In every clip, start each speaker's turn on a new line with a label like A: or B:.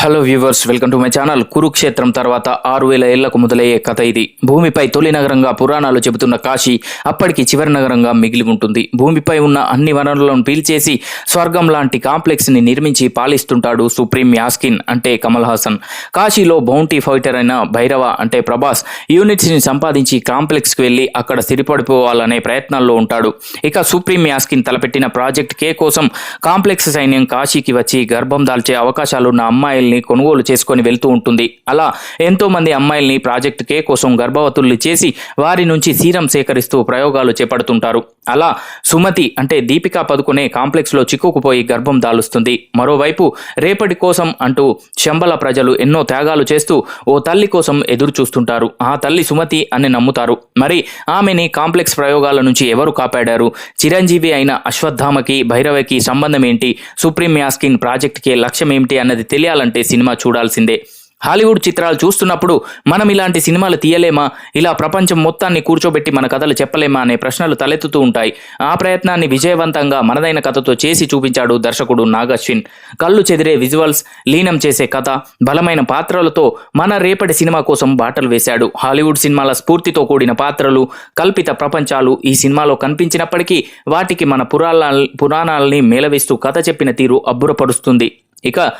A: Hello viewers welcome to my channel Kurukshetram తర్వాత ఆరు వేల ఏళ్ళకు మొదలయ్యే కథ ఇది. భూమిపై తొలి నగరంగా పురాణాలు చెబుతున్న కాశీ అప్పటికి చివరి నగరంగా మిగిలి ఉంటుంది. భూమిపై ఉన్న అన్ని వనరులను పీల్చేసి స్వర్గం లాంటి కాంప్లెక్స్ని నిర్మించి పాలిస్తుంటాడు సుప్రీం యాస్కిన్ అంటే కమల్ హాసన్. కాశీలో బౌంటీ ఫైటర్ అయిన భైరవ అంటే ప్రభాస్ యూనిట్స్ని సంపాదించి కాంప్లెక్స్కి వెళ్ళి అక్కడ స్థిరపడిపోవాలనే ప్రయత్నాల్లో ఉంటాడు. ఇక సుప్రీం యాస్కిన్ తలపెట్టిన ప్రాజెక్ట్ కే కోసం కాంప్లెక్స్ సైన్యం కాశీకి వచ్చి గర్భం దాల్చే అవకాశాలున్న అమ్మాయిల్ని కొనుగోలు చేసుకొని వెళ్తూ ఉంటుంది. అలా ఎంతో మంది అమ్మాయిల్ని ప్రాజెక్ట్ కే కోసం గర్భవతుల్ని చేసి వారి నుంచి సీరం సేకరిస్తూ ప్రయోగాలు చేపడుతుంటారు. అలా సుమతి అంటే దీపికా పదుకునే కాంప్లెక్స్లో చిక్కుకుపోయి గర్భం దాలుస్తుంది. మరోవైపు రేపటి కోసం అంటూ శంబల ప్రజలు ఎన్నో త్యాగాలు చేస్తూ ఓ తల్లి కోసం ఎదురు చూస్తుంటారు ఆ తల్లి సుమతి అని నమ్ముతారు. మరి ఆమెని కాంప్లెక్స్ ప్రయోగాల నుంచి ఎవరు కాపాడారు? చిరంజీవి అయిన అశ్వత్థామకి భైరవకి సంబంధం ఏంటి? సుప్రీం యాస్కిన్ ప్రాజెక్ట్కి లక్ష్యం ఏమిటి అన్నది తెలియాలంటే సినిమా చూడాల్సిందే. హాలీవుడ్ చిత్రాలు చూస్తున్నప్పుడు మనం ఇలాంటి సినిమాలు తీయలేమా? ఇలా ప్రపంచం మొత్తాన్ని కూర్చోబెట్టి మన కథలు చెప్పలేమా అనే ప్రశ్నలు తలెత్తుతూ ఉంటాయి. ఆ ప్రయత్నాన్ని విజయవంతంగా మనదైన కథతో చేసి చూపించాడు దర్శకుడు నాగశ్విన్. కళ్ళు చెదిరే విజువల్స్ లీనం చేసే కథ బలమైన పాత్రలతో మన రేపటి సినిమా కోసం బాటలు వేశాడు. హాలీవుడ్ సినిమాల స్ఫూర్తితో కూడిన పాత్రలు కల్పిత ప్రపంచాలు ఈ సినిమాలో కనిపించినప్పటికీ వాటికి మన పురాణ పురాణాలని మేలవేస్తూ కథ చెప్పిన తీరు అబ్బురపరుస్తుంది. ఇక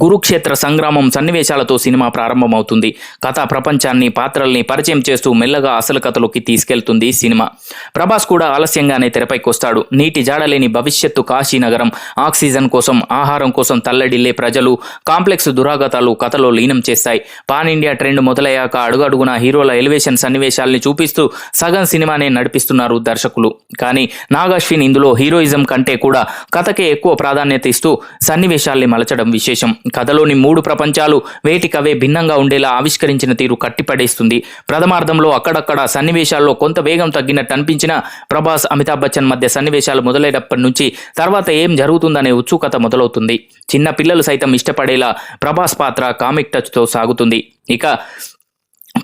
A: కురుక్షేత్ర సంగ్రామం సన్నివేశాలతో సినిమా ప్రారంభమవుతుంది. కథ ప్రపంచాన్ని పాత్రల్ని పరిచయం చేస్తూ మెల్లగా అసలు కథలోకి తీసుకెళ్తుంది సినిమా. ప్రభాస్ కూడా ఆలస్యంగానే తెరపైకి వస్తాడు. నీటి జాడలేని భవిష్యత్తు కాశీ నగరం ఆక్సిజన్ కోసం ఆహారం కోసం తల్లడిల్లే ప్రజలు కాంప్లెక్స్ దురాగతాలు కథలో లీనం చేస్తాయి. పాన్ ఇండియా ట్రెండ్ మొదలయ్యాక అడుగడుగున హీరోల ఎలివేషన్ సన్నివేశాల్ని చూపిస్తూ సగం సినిమానే నడిపిస్తున్నారు దర్శకులు. కానీ నాగాశ్విన్ ఇందులో హీరోయిజం కంటే కూడా కథకే ఎక్కువ ప్రాధాన్యత ఇస్తూ సన్నివేశాల్ని మలచడం విశేషం. కథలోని మూడు ప్రపంచాలు వేటికవే భిన్నంగా ఉండేలా ఆవిష్కరించిన తీరు కట్టిపడేస్తుంది. ప్రథమార్థంలో అక్కడక్కడ సన్నివేశాల్లో కొంత వేగం తగ్గినట్టు అనిపించిన ప్రభాస్ అమితాబ్ బచ్చన్ మధ్య సన్నివేశాలు మొదలైనప్పటి నుంచి తర్వాత ఏం జరుగుతుందనే ఉత్సుకత మొదలవుతుంది. చిన్న పిల్లలు సైతం ఇష్టపడేలా ప్రభాస్ పాత్ర కామిక్ టచ్తో సాగుతుంది. ఇక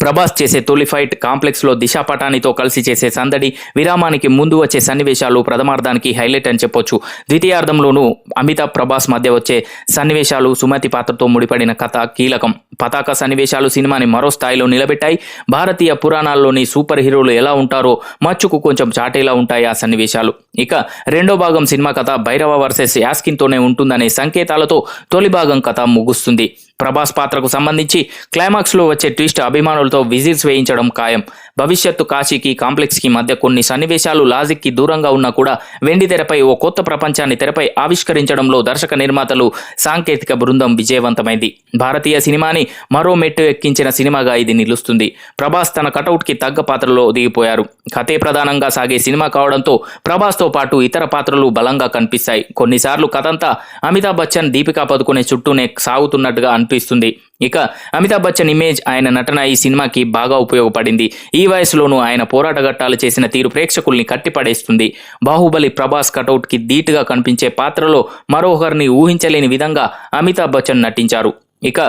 A: ప్రభాస్ చేసే తొలి ఫైట్ కాంప్లెక్స్లో దిశా పటానితో కలిసి చేసే సందడి విరామానికి ముందు వచ్చే సన్నివేశాలు ప్రథమార్థానికి హైలైట్ అని చెప్పొచ్చు. ద్వితీయార్థంలోనూ అమితాబ్ ప్రభాస్ మధ్య వచ్చే సన్నివేశాలు సుమతి పాత్రతో ముడిపడిన కథ కీలకం. పతాక సన్నివేశాలు సినిమాని మరో స్థాయిలో నిలబెట్టాయి. భారతీయ పురాణాల్లోని సూపర్ హీరోలు ఎలా ఉంటారో మచ్చుకు కొంచెం చాటేలా ఉంటాయి ఆ సన్నివేశాలు. ఇక రెండో భాగం సినిమా కథ భైరవ వర్సెస్ యాస్కిన్తోనే ఉంటుందనే సంకేతాలతో తొలి భాగం కథ ముగుస్తుంది. ప్రభాస్ పాత్రకు సంబంధించి క్లైమాక్స్లో వచ్చే ట్విస్ట్ అభిమానులతో విజిల్స్ వేయించడం ఖాయం. భవిష్యత్తు కాశీకి కాంప్లెక్స్కి మధ్య కొన్ని సన్నివేశాలు లాజిక్కి దూరంగా ఉన్నా కూడా వెండి తెరపై ఓ కొత్త ప్రపంచాన్ని తెరపై ఆవిష్కరించడంలో దర్శక నిర్మాతలు సాంకేతిక బృందం విజయవంతమైంది. భారతీయ సినిమాని మరో మెట్టు ఎక్కించిన సినిమాగా ఇది నిలుస్తుంది. ప్రభాస్ తన కటౌట్కి తగ్గ పాత్రలో దిగిపోయారు. కథే ప్రధానంగా సాగే సినిమా కావడంతో ప్రభాస్తో పాటు ఇతర పాత్రలు బలంగా కనిపిస్తాయి. కొన్నిసార్లు కథంతా అమితాబ్ బచ్చన్ దీపికా పదుకునే చుట్టూనే సాగుతున్నట్టుగా అనిపిస్తుంది. ఇక అమితాబ్ బచ్చన్ ఇమేజ్ ఆయన నటన ఈ సినిమాకి బాగా ఉపయోగపడింది. ఈ వయసులోనూ ఆయన పోరాట ఘట్టాలు చేసిన తీరు ప్రేక్షకుల్ని కట్టిపడేస్తుంది బాహుబలి ప్రభాస్ కటౌట్కి ధీటుగా కనిపించే పాత్రలో మరోహర్ని ఊహించలేని విధంగా అమితాబ్ బచ్చన్ నటించారు. ఇక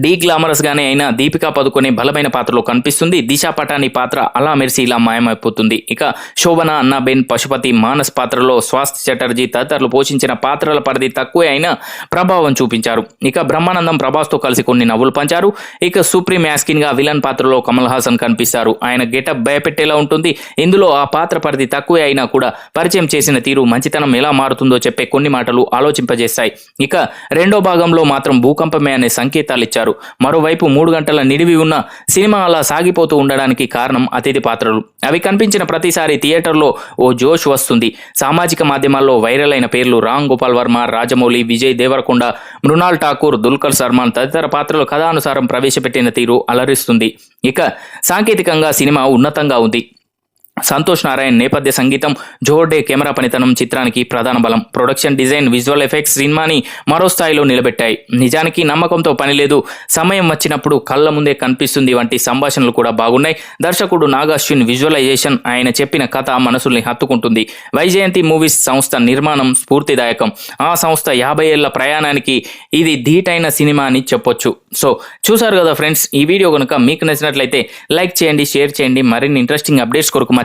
A: డీ గ్లామరస్ గానే అయినా దీపికా పదుకొనే బలమైన పాత్రలో కనిపిస్తుంది. దిశా పటాని పాత్ర అలా మెరిసి ఇలా మాయమైపోతుంది. ఇక శోభన అన్నాబెన్ పశుపతి మానస్ పాత్రలో స్వాస్థ్ చటర్జీ తదితరులు పోషించిన పాత్రల పరిధి తక్కువే అయినా ప్రభావం చూపించారు. ఇక బ్రహ్మానందం ప్రభాస్తో కలిసి కొన్ని నవ్వులు పంచారు. ఇక సుప్రీం యాస్కిన్గా విలన్ పాత్రలో కమల్ హాసన్ కనిపిస్తారు. ఆయన గెటప్ భయపెట్టేలా ఉంటుంది. ఇందులో ఆ పాత్ర పరిధి తక్కువే అయినా కూడా పరిచయం చేసిన తీరు మంచితనం ఎలా మారుతుందో చెప్పే కొన్ని మాటలు ఆలోచింపజేస్తాయి ఇక రెండో భాగంలో మాత్రం భూకంపమే అనే సంకేతాలు ఇచ్చారు. మరోవైపు మూడు గంటల నిడివి ఉన్న సినిమా అలా సాగిపోతూ ఉండడానికి కారణం అతిథి పాత్రలు. అవి కనిపించిన ప్రతిసారి థియేటర్లో ఓ జోష్ వస్తుంది. సామాజిక మాధ్యమాల్లో వైరల్ అయిన పేర్లు రామ్ గోపాల్ వర్మ రాజమౌళి విజయ్ దేవరకొండ మృణాల్ ఠాకూర్ దుల్కర్ సల్మాన్ తదితర పాత్రలు కథానుసారం ప్రవేశపెట్టిన తీరు అలరిస్తుంది. ఇక సాంకేతికంగా సినిమా ఉన్నతంగా ఉంది. సంతోష్ నారాయణ్ నేపథ్య సంగీతం జోర్డే కెమెరా పనితనం చిత్రానికి ప్రధాన బలం. ప్రొడక్షన్ డిజైన్ విజువల్ ఎఫెక్ట్స్ సినిమాని మరో స్థాయిలో నిలబెట్టాయి. నిజానికి నమ్మకంతో పనిలేదు సమయం వచ్చినప్పుడు కళ్ళ ముందే కనిపిస్తుంది వంటి సంభాషణలు కూడా బాగున్నాయి. దర్శకుడు నాగాశ్విన్ విజువలైజేషన్ ఆయన చెప్పిన కథ మనసుల్ని హత్తుకుంటుంది. వైజయంతి మూవీస్ సంస్థ నిర్మాణం స్ఫూర్తిదాయకం. ఆ సంస్థ యాభై ఏళ్ళ ప్రయాణానికి ఇది ధీటైన సినిమా అని చెప్పొచ్చు. సో చూసారు కదా ఫ్రెండ్స్ ఈ వీడియో కనుక మీకు నచ్చినట్లయితే లైక్ చేయండి షేర్ చేయండి. మరిన్ని ఇంట్రెస్టింగ్ అప్డేట్స్ కొరకు మా